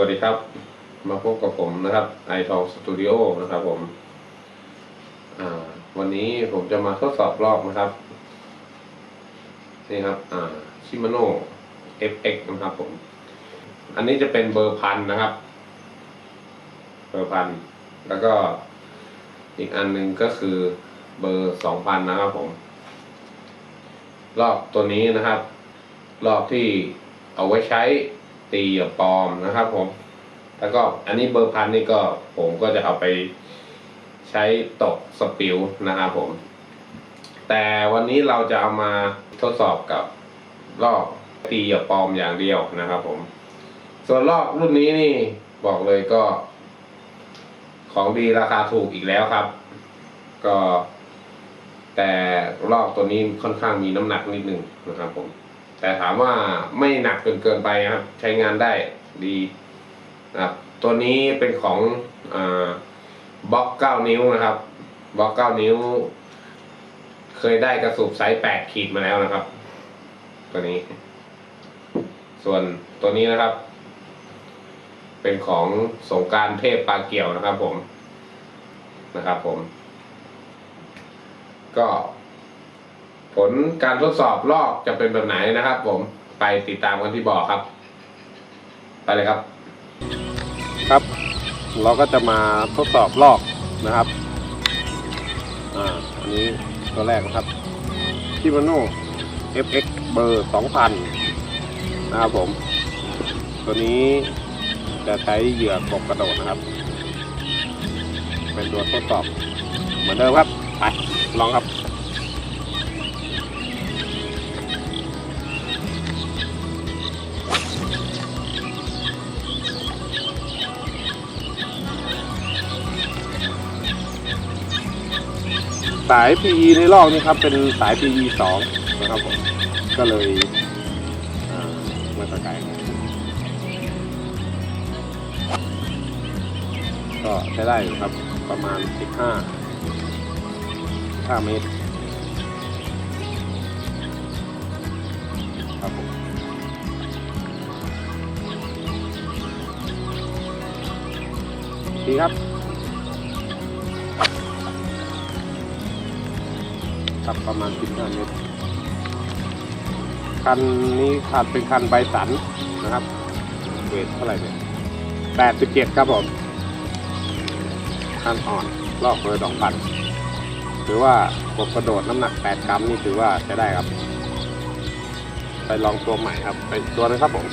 วัสดีครับ มาพบกับผมนะครับไอทองสตูดิโอนะครับผมวันนี้ผมจะมาทดสอบรอบนะครับ นี่ครับชิมาโน่ FX นะครับผม อันนี้จะเป็นเบอร์พันนะครับ เบอร์พัน แล้วก็อีกอันหนึ่งก็คือเบอร์สองพันนะครับผม รอบตัวนี้นะครับ รอบที่เอาไว้ใช้ ตีหยอปลอมนะครับผม แล้วก็อันนี้เบอร์พันนี่ก็ผมก็จะเอาไปใช้ตกสปิลนะครับผม แต่วันนี้เราจะเอามาทดสอบกับรอบตีหยอปลอมอย่างเดียวนะครับผม ส่วนรอบรุ่นนี้นี่บอกเลยก็ ของดีราคาถูกอีกแล้วครับ ก็แต่รอบตัวนี้ค่อนข้างมีน้ำหนักนิดนึงนะครับผม แต่ถามว่าไม่หนักจนเกินไปนะครับ ใช้งานได้ดีนะครับตัวนี้เป็นของบล็อกเก้านิ้วนะครับบล็อกเก้านิ้ว เคยได้กระสุบไซส์แปดขีดมาแล้วนะครับ ตัวนี้ ส่วนตัวนี้นะครับ เป็นของสงการเทพปลาเกี่ยวนะครับผมนะครับผม ก็ ผลการทดสอบลอกจะเป็นแบบไหนนะครับผมไปติดตามกันที่บ่อครับ ไปเลยครับ ครับ เราก็จะมาทดสอบลอกนะครับอ่าอันนี้ตัวแรกนะครับคิมาโน่ FX เบอร์ 2000 นะครับผม ตัวนี้จะใช้เหยื่อกบกระโดดนะครับ เป็นตัวทดสอบ เหมือนเดิมครับ ไป ลองครับ สาย PE ในลอกนี่ครับเป็นสาย PE 2นะครับผมก็เลยมาตะไกลก็ใช้ได้อยู่ครับประมาณ 15 5เมตรครับผมดีครับ ครับประมาณ15เมตรคันนี้คันเป็นคันใบสันนะครับเวทเท่าไหร่เนี่ย87 ครับผมคันอ่อนลอกเบอร์2,000ถือว่ากบกระโดดน้ำหนัก 8 กรัมนี่ถือว่าจะได้ครับ ไปลองตัวใหม่ครับไปตัวนึงครับผม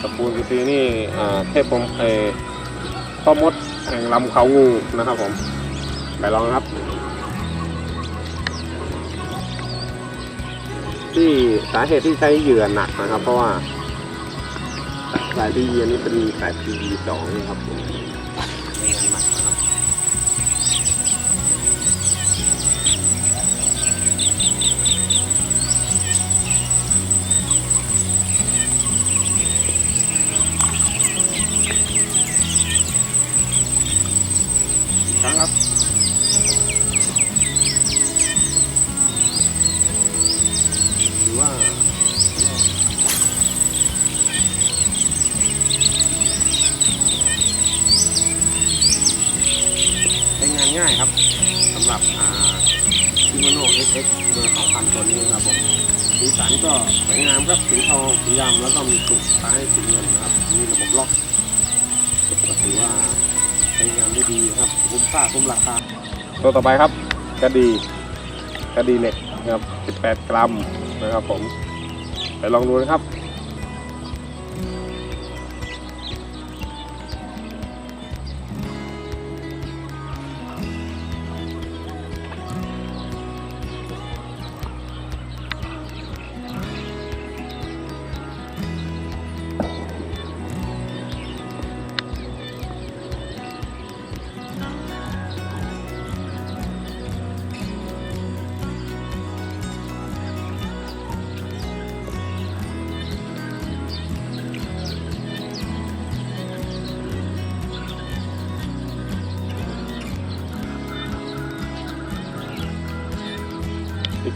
ตะปูนซีนี่อ่าเทพผมเออพ่อมดแห่งลำเขางูนะครับผม ไปลองครับ ที่สาเหตุที่ใช้เหยื่อหนักนะครับ เพราะว่าสายพีอันนี้เป็นสายพีสองนะครับ สันก็สวยงามครับสีทองสีดำแล้วก็มีกลุ่มท้ายสีเงินนะครับ มีระบบล็อกก็ถือว่าใช้งานได้ดีครับคุ้มค่าคุ้มราคาตัวต่อไปครับกระดีกระดีเหล็กนะครับ 18 กรัมนะครับผม ไปลองดูนะครับ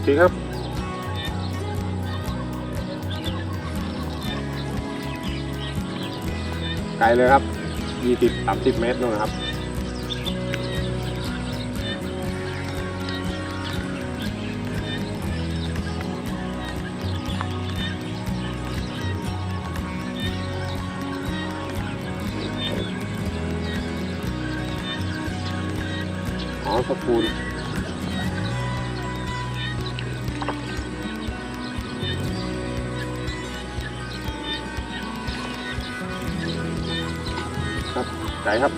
อีกทีครับไกลเลยครับยี่สิบสามสิบเมตรนู่นนะครับ อ๋อสปูน ครับไกลครับ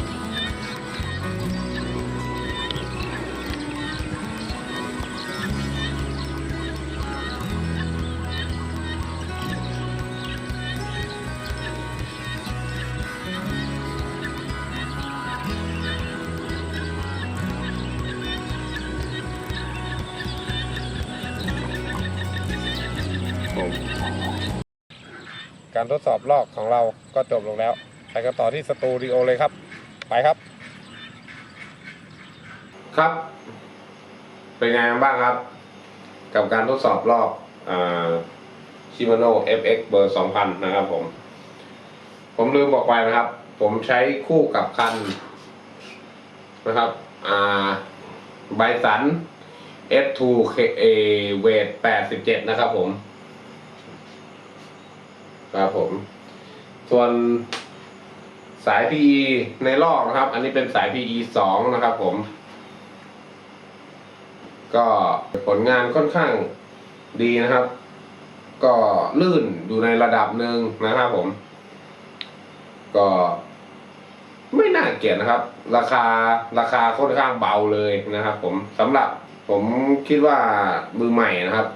การทดสอบลอกของเราก็จบลงแล้ว ไปกันต่อที่สตูดิโอเลยครับ ไปครับ ครับ เป็นไงบ้างครับ กับการทดสอบลอกชิมาโน่ FX เบอร์ 2000 นะครับผม ผมลืมบอกไปนะครับ ผมใช้คู่กับคันนะครับอ่าไบสัน S2 K- A เวท87 นะครับผม ครับผม ส่วน สาย PE ในลอกนะครับ อันนี้เป็นสาย PE 2นะครับผม ก็ผลงานค่อนข้างดีนะครับ ก็ลื่นอยู่ในระดับหนึ่งนะครับผม ก็ไม่น่าเกลียดนะครับ ราคาราคาค่อนข้างเบาเลยนะครับผมสำหรับผมคิดว่ามือใหม่นะครับ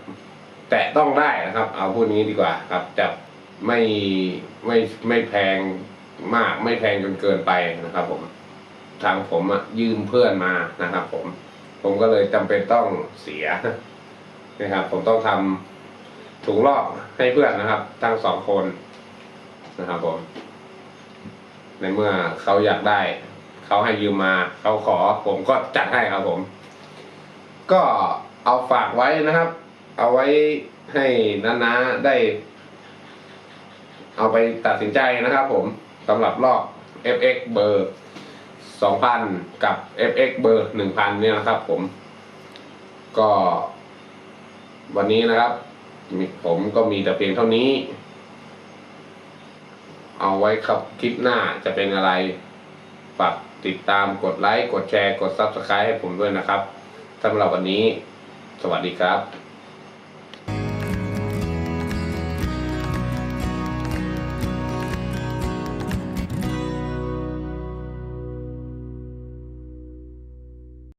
แตะต้องได้นะครับ เอาพูดนี้ดีกว่าครับจะไม่ไม่ไม่แพง มากไม่แพงจนเกินไปนะครับ ผมทางผมอะยืมเพื่อนมานะครับ ผม ผมก็เลยจำเป็นต้องเสียนะครับ ผมต้องทำถุงลอกให้เพื่อนนะครับ ทั้งสองคนนะครับ ผม ในเมื่อเขาอยากได้เขาให้ยืมมาเขาขอ ผมก็จัดให้ครับ ผม ก็เอาฝากไว้นะครับ เอาไว้ให้น้าๆได้ เอาไปตัดสินใจนะครับ ผม สำหรับลอก FX เบอร์ 2,000 กับ FX เบอร์ 1,000 เนี่ยนะครับผม ก็ วันนี้นะครับ ผมก็มีแต่เพียงเท่านี้ เอาไว้ครับคลิปหน้าจะเป็นอะไร ฝากติดตามกดไลค์ กดแชร์ กด Subscribe ให้ผมด้วยนะครับสำหรับวันนี้ สวัสดีครับ